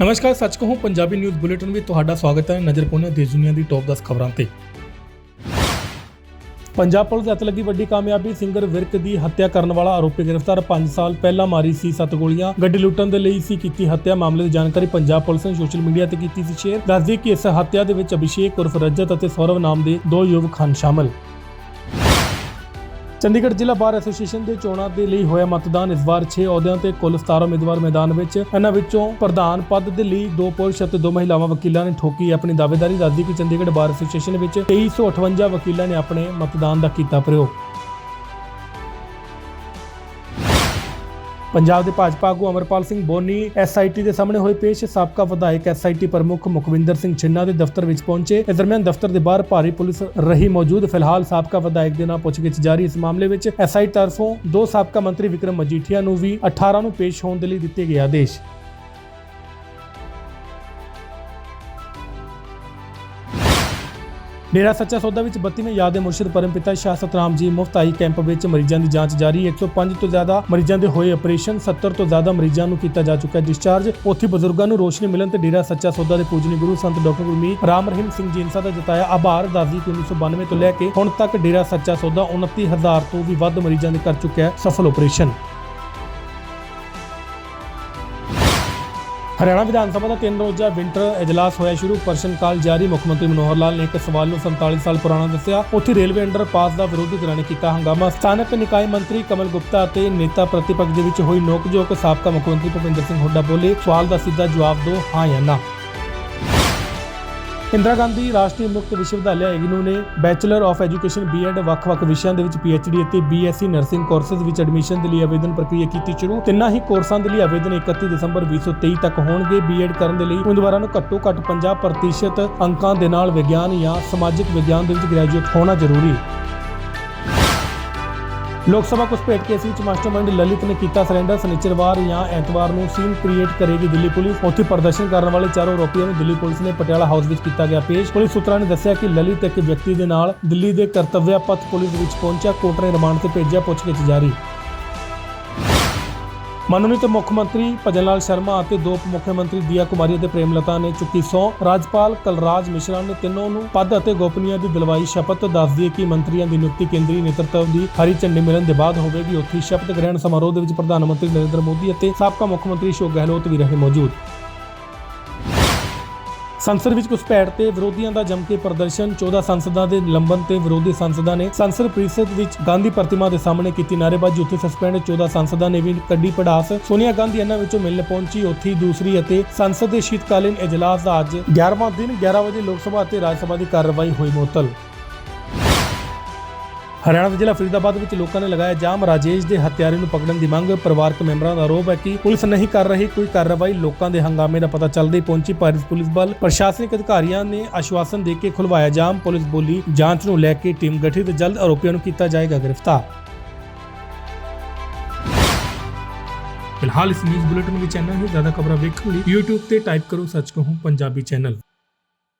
ਨਮਸਕਾਰ, ਸੱਚ ਕਹੂੰ, ਪੰਜਾਬੀ ਨਿਊਜ਼ ਬੁਲੇਟਿਨ ਵਿੱਚ ਤੁਹਾਡਾ ਸਵਾਗਤ ਹੈ ਨਜ਼ਰ ਪਾਉਂਦੇ ਦੇਸ਼ ਦੁਨੀਆ ਦੀ ਟੌਪ 10 ਖਬਰਾਂ ਤੇ। ਪੰਜਾਬ ਪੁਲਿਸ ਹੱਥ ਲੱਗੀ ਵੱਡੀ ਕਾਮਯਾਬੀ, ਸਿੰਗਰ ਵਿਰਕ ਦੀ ਹੱਤਿਆ ਕਰਨ ਵਾਲਾ ਆਰੋਪੀ ਗ੍ਰਿਫਤਾਰ 5 ਸਾਲ ਪਹਿਲਾਂ ਮਾਰੀ ਸੀ ਸੱਤ ਗੋਲੀਆਂ। ਗੱਡੀ ਲੁੱਟਣ ਦੇ ਲਈ ਸੀ ਕੀਤੀ ਹੱਤਿਆ, ਮਾਮਲੇ ਦੀ ਜਾਣਕਾਰੀ ਪੰਜਾਬ ਪੁਲਿਸ ਨੇ ਸੋਸ਼ਲ ਮੀਡੀਆ ਤੇ ਕੀਤੀ ਸੀ ਸ਼ੇਅਰ। ਦੱਸਦੀ ਕਿ ਇਸ ਹੱਤਿਆ ਦੇ ਵਿੱਚ ਅਭਿਸ਼ੇਕ ਉਰਫ ਰਜਤ ਅਤੇ ਸੌਰਵ ਨਾਮ ਦੇ ਦੋ ਯੁਵਕ ਹਨ ਸ਼ਾਮਲ। ਚੰਡੀਗੜ੍ਹ ਜ਼ਿਲ੍ਹਾ ਬਾਰ ਐਸੋਸੀਏਸ਼ਨ ਦੇ ਚੋਣਾਂ ਦੇ ਲਈ ਹੋਇਆ ਮਤਦਾਨ ਇਸ ਵਾਰ 6 ਅਹੁਦਿਆਂ ਤੇ ਕੁੱਲ 17 ਉਮੀਦਵਾਰ ਮੈਦਾਨ ਵਿੱਚ। ਇਹਨਾਂ ਵਿੱਚੋਂ ਪ੍ਰਧਾਨ ਪਦ ਦੇ ਲਈ ਦੋ ਪੁਰਸ਼ ਅਤੇ ਦੋ ਮਹਿਲਾਵਾਂ ਵਕੀਲਾਂ ਨੇ ਠੋਕੀ। ਆਪਣੀ ਦਾਅਵੇਦਾਰੀ ਦੱਸਦੀ ਕਿ ਚੰਡੀਗੜ੍ਹ ਬਾਰ ਐਸੋਸੀਏਸ਼ਨ ਵਿੱਚ 2358 ਵਕੀਲਾਂ ਨੇ ਆਪਣੇ ਮਤਦਾਨ ਦਾ ਕੀਤਾ ਪ੍ਰਯੋਗ। ਪੰਜਾਬ ਦੇ ਭਾਜਪਾ ਆਗੂ ਅਮਰਪਾਲ ਸਿੰਘ ਬੋਨੀ ਐਸਆਈਟੀ ਦੇ ਸਾਹਮਣੇ ਹੋਏ ਪੇਸ਼, ਸਾਬਕਾ ਵਿਧਾਇਕ ਐਸਆਈਟੀ ਪ੍ਰਮੁੱਖ ਮੁਖਵਿੰਦਰ ਸਿੰਘ ਛਿੰਨਾ ਦੇ ਦਫ਼ਤਰ ਵਿੱਚ ਪਹੁੰਚੇ। ਇਸ ਦਰਮਿਆਨ ਦਫ਼ਤਰ ਦੇ ਬਾਹਰ ਭਾਰੀ ਪੁਲਿਸ ਰਹੀ ਮੌਜੂਦ। ਫਿਲਹਾਲ ਸਾਬਕਾ ਵਿਧਾਇਕ ਦੇ ਨਾਲ ਪੁੱਛਗਿੱਛ ਜਾਰੀ। ਇਸ ਮਾਮਲੇ ਵਿੱਚ ਐਸਆਈ ਤਰਫੋਂ ਦੋ ਸਾਬਕਾ ਮੰਤਰੀ ਵਿਕਰਮ ਮਜੀਠੀਆ ਨੂੰ ਵੀ 18 ਨੂੰ ਪੇਸ਼ ਹੋਣ ਦੇ ਲਈ ਦਿੱਤੇ ਗਏ ਆਦੇਸ਼। ਡੇਰਾ ਸੱਚਾ ਸੌਦਾ ਵਿੱਚ 32ਵੇਂ ਯਾਦ ਦੇ ਮੁਰਸ਼ਿਦ ਪਰਮਪਿਤਾ ਸ਼ਾਹ ਸਤਨਾਮ ਜੀ ਮੁਫਤਾਈ ਕੈਂਪ ਵਿੱਚ ਮਰੀਜ਼ਾਂ ਦੀ ਜਾਂਚ ਜਾਰੀ। 105 ਤੋਂ ਜ਼ਿਆਦਾ ਮਰੀਜ਼ਾਂ ਦੇ ਹੋਏ ਆਪਰੇਸ਼ਨ 70 ਤੋਂ ਜ਼ਿਆਦਾ ਮਰੀਜ਼ਾਂ ਨੂੰ ਕੀਤਾ ਜਾ ਚੁੱਕਾ ਹੈ ਡਿਸਚਾਰਜ। ਉੱਥੇ ਬਜ਼ੁਰਗਾਂ ਨੂੰ ਰੋਸ਼ਨੀ ਮਿਲਣ ਤੇ ਡੇਰਾ ਸੱਚਾ ਸੌਦਾ ਦੇ ਪੂਜਨੀ ਗੁਰੂ ਸੰਤ ਡਾਕਟਰ ਗੁਰਮੀਤ ਰਾਮ ਰਹੀਮ ਸਿੰਘ ਜੀ ਇਨਸਾ ਦਾ ਜਤਾਇਆ ਆਭਾਰ। ਦੱਸਦੀ ਕਿ 1992 ਤੋਂ ਲੈ ਕੇ ਹੁਣ ਤੱਕ ਡੇਰਾ ਸੱਚਾ ਸੌਦਾ 29000 ਤੋਂ ਵੀ ਵੱਧ ਮਰੀਜ਼ਾਂ ਦੇ ਕਰ ਚੁੱਕਿਆ ਹੈ ਸਫਲ ਆਪਰੇਸ਼ਨ। ਹਰਿਆਣਾ ਵਿਧਾਨ ਸਭਾ ਦਾ ਤਿੰਨ ਰੋਜ਼ਾ ਵਿੰਟਰ ਇਜਲਾਸ ਹੋਇਆ ਸ਼ੁਰੂ। ਪ੍ਰਸ਼ਨ ਕਾਲ ਜਾਰੀ। ਮੁੱਖ ਮੰਤਰੀ ਮਨੋਹਰ ਲਾਲ ਨੇ ਇੱਕ ਸਵਾਲ ਨੂੰ 47 ਸਾਲ ਪੁਰਾਣਾ ਦੱਸਿਆ। ਉੱਥੇ ਰੇਲਵੇ ਅੰਡਰ ਪਾਸ ਦਾ ਵਿਰੋਧੀ ਧਿਰਾਂ ਨੇ ਕੀਤਾ ਹੰਗਾਮਾ। ਸਥਾਨਕ ਨਿਕਾਏ ਮੰਤਰੀ ਕਮਲ ਗੁਪਤਾ ਅਤੇ ਨੇਤਾ ਪ੍ਰਤੀਪਕਸ਼ ਦੇ ਵਿੱਚ ਹੋਈ ਨੋਕਝੋਕ ਸਾਬਕਾ ਮੁੱਖ ਮੰਤਰੀ ਭੁਪਿੰਦਰ ਸਿੰਘ ਹੁੱਡਾ ਬੋਲੇ। ਸਵਾਲ ਦਾ ਸਿੱਧਾ ਜਵਾਬ ਦਿਓ ਹਾਂ ਜਾਂ ਨਾ। ਇੰਦਰਾ ਗਾਂਧੀ ਰਾਸ਼ਟਰੀ ਮੁਕਤ ਵਿਸ਼ਵਵਿਦਿਆਲਿਆ ਇਗਨੂ ਨੇ ਬੈਚਲਰ ਆਫ ਐਜੂਕੇਸ਼ਨ ਬੀਐਡ ਵੱਖ-ਵੱਖ ਵਿਸ਼ਿਆਂ ਦੇ ਵਿੱਚ ਪੀਐਚਡੀ ਅਤੇ ਬੀਐਸਸੀ ਨਰਸਿੰਗ ਕੋਰਸਸ ਵਿੱਚ ਐਡਮਿਸ਼ਨ ਦੇ ਲਈ ਆਵੇਦਨ ਪ੍ਰਕਿਰਿਆ ਕੀਤੀ ਸ਼ੁਰੂ। ਤਿੰਨਾਂ ਹੀ ਕੋਰਸਾਂ ਦੇ ਲਈ ਆਵੇਦਨ 31 ਦਸੰਬਰ 2023 ਤੱਕ ਹੋਣਗੇ। ਬੀਐਡ ਕਰਨ ਦੇ ਲਈ ਉਮੀਦਵਾਰਾਂ ਨੂੰ ਘੱਟੋ-ਘੱਟ 50% ਅੰਕਾਂ ਦੇ ਨਾਲ ਵਿਗਿਆਨ ਜਾਂ ਸਮਾਜਿਕ ਵਿਗਿਆਨ ਦੇ ਵਿੱਚ ਗ੍ਰੈਜੂਏਟ ਹੋਣਾ ਜ਼ਰੂਰੀ। ਹੈ ਲੋਕ ਸਭਾ ਘੁਸਪੈਠ ਕੇਸ ਵਿੱਚ ਮਾਸਟਰਮਾਈਂਡ ਲਲਿਤ ਨੇ ਕੀਤਾ ਸਰੈਂਡਰ। ਸਨਿਚਰਵਾਰ ਜਾਂ ਐਤਵਾਰ ਨੂੰ ਸੀਨ ਕ੍ਰੀਏਟ ਕਰੇਗੀ ਦਿੱਲੀ ਪੁਲਿਸ। ਉੱਥੇ ਪ੍ਰਦਰਸ਼ਨ ਕਰਨ ਵਾਲੇ ਚਾਰੋਂ ਆਰੋਪੀਆਂ ਨੂੰ ਦਿੱਲੀ ਪੁਲਿਸ ਨੇ ਪਟਿਆਲਾ ਹਾਊਸ ਵਿੱਚ ਕੀਤਾ ਗਿਆ ਪੇਸ਼। ਪੁਲਿਸ ਸੂਤਰਾਂ ਨੇ ਦੱਸਿਆ ਕਿ ਲਲਿਤ ਇੱਕ ਵਿਅਕਤੀ ਦੇ ਨਾਲ ਦਿੱਲੀ ਦੇ ਕਰਤੱਵਿਆ ਪਥ ਪੁਲਿਸ ਵਿੱਚ ਪਹੁੰਚਿਆ, ਕੋਰਟ ਨੇ ਰਿਮਾਂਡ ਤੇ ਭੇਜਿਆ, ਪੁੱਛਗਿੱਛ ਜਾਰੀ। ਮਨੋਨੀਤ ਮੁੱਖ ਮੰਤਰੀ ਭਜਨ ਲਾਲ ਸ਼ਰਮਾ ਅਤੇ ਦੋ ਉਪ ਮੁੱਖ ਮੰਤਰੀ ਦੀਆ ਕੁਮਾਰੀ ਅਤੇ ਪ੍ਰੇਮਲਤਾ ਨੇ ਚੁੱਕੀ ਸਹੁੰ। ਰਾਜਪਾਲ ਕਲਰਾਜ ਮਿਸ਼ਰਾ ਨੇ ਤਿੰਨੋਂ ਨੂੰ ਪਦ ਅਤੇ ਗੋਪਨੀਯਤਾ ਦੀ ਦਿਲਵਾਈ ਸ਼ਪਥ ਦੱਸਦੀ ਹੈ ਕਿ ਮੰਤਰੀਆਂ ਦੀ ਨਿਯੁਕਤੀ ਕੇਂਦਰੀ ਨੇਤਰਤਵ ਦੀ ਹਰੀ ਝੰਡੀ ਮਿਲਣ ਦੇ ਬਾਅਦ ਹੋਵੇਗੀ। ਉੱਥੇ ਸ਼ਪਥ ਗ੍ਰਹਿਣ ਸਮਾਰੋਹ ਦੇ ਵਿੱਚ ਪ੍ਰਧਾਨ ਮੰਤਰੀ ਨਰਿੰਦਰ ਮੋਦੀ ਅਤੇ ਸਾਬਕਾ ਮੁੱਖ ਮੰਤਰੀ ਅਸ਼ੋਕ ਗਹਿਲੋਤ ਵੀ ਰਹੇ ਮੌਜੂਦ। ਸੰਸਦ ਵਿੱਚ ਘੁਸਪੈਠ ਤੇ ਵਿਰੋਧੀਆਂ ਦਾ ਜੰਮ ਕੇ ਪ੍ਰਦਰਸ਼ਨ 14 ਸੰਸਦਾਂ ਦੇ ਨਿਲੰਬਨ ਤੇ ਵਿਰੋਧੀ ਸੰਸਦਾਂ ਨੇ ਸੰਸਦ ਪ੍ਰੀਸ਼ਦ ਵਿੱਚ ਗਾਂਧੀ ਪ੍ਰਤਿਮਾ ਦੇ ਸਾਹਮਣੇ ਕੀਤੀ ਨਾਅਰੇਬਾਜ਼ੀ, ਉੱਥੇ ਸਸਪੈਂਡ 14 ਸੰਸਦਾਂ ਨੇ ਵੀ ਕੱਢੀ ਪੜਾਸ। ਸੋਨੀਆ ਗਾਂਧੀ ਇਹਨਾਂ ਵਿੱਚੋਂ ਮਿਲਣ ਪਹੁੰਚੀ, ਉੱਥੇ ਦੂਸਰੀ ਅਤੇ ਸੰਸਦ ਦੇ ਸ਼ੀਤਕਾਲੀਨ ਇਜਲਾਸ ਦਾ ਅੱਜ 11ਵਾਂ ਦਿਨ 11 ਵਜੇ ਲੋਕ ਸਭਾ ਅਤੇ ਰਾਜ ਸਭਾ ਦੀ ਕਾਰਵਾਈ ਹੋਈ ਮੁਅੱਤਲ। ਹਰਿਆਣਾ ਦੇ ਜ਼ਿਲ੍ਹਾ ਫਰੀਦਾਬਾਦ ਵਿੱਚ ਲੋਕਾਂ ਨੇ ਲਗਾਇਆ ਜਾਮ। ਰਾਜੇਸ਼ ਦੇ ਹੱਤਿਆਰੇ ਨੂੰ ਪਕੜਨ ਦੀ ਮੰਗ। ਪਰਿਵਾਰਕ ਮੈਂਬਰਾਂ ਦਾ ਆਰੋਪ ਹੈ ਕਿ ਪੁਲਿਸ ਨਹੀਂ ਕਰ ਰਹੀ। ਕੋਈ ਕਾਰਵਾਈ ਲੋਕਾਂ ਦੇ ਹੰਗਾਮੇ ਦਾ ਪਤਾ ਚੱਲਦੇ ਹੀ ਪਹੁੰਚੀ ਭਾਰਤ ਪੁਲਿਸ ਬਲ। ਪ੍ਰਸ਼ਾਸਨਿਕ ਅਧਿਕਾਰੀਆਂ ਨੇ ਆਸ਼ਵਾਸਨ ਦੇ ਕੇ ਖੁਲਵਾਇਆ ਜਾਮ। ਪੁਲਿਸ ਬੋਲੀ ਜਾਂਚ ਨੂੰ ਲੈ ਕੇ ਟੀਮ ਗਠਿਤ। ਜਲਦ ਆਰੋਪੀਆਂ ਨੂੰ ਕੀਤਾ ਜਾਏਗਾ ਗ੍ਰਿਫਤਾਰ। ਫਿਲਹਾਲ ਇਸ ਨਿਊਜ਼ ਬੁਲੇਟਿਨ ਵਿੱਚ ਇੰਨਾ ਹੀ। ਜ਼ਿਆਦਾ ਖਬਰਾਂ ਵੇਖਣ ਲਈ YouTube ਤੇ ਟਾਈਪ ਕਰੋ ਸੱਚ ਕਹੂੰ ਪੰਜਾਬੀ ਚੈਨਲ।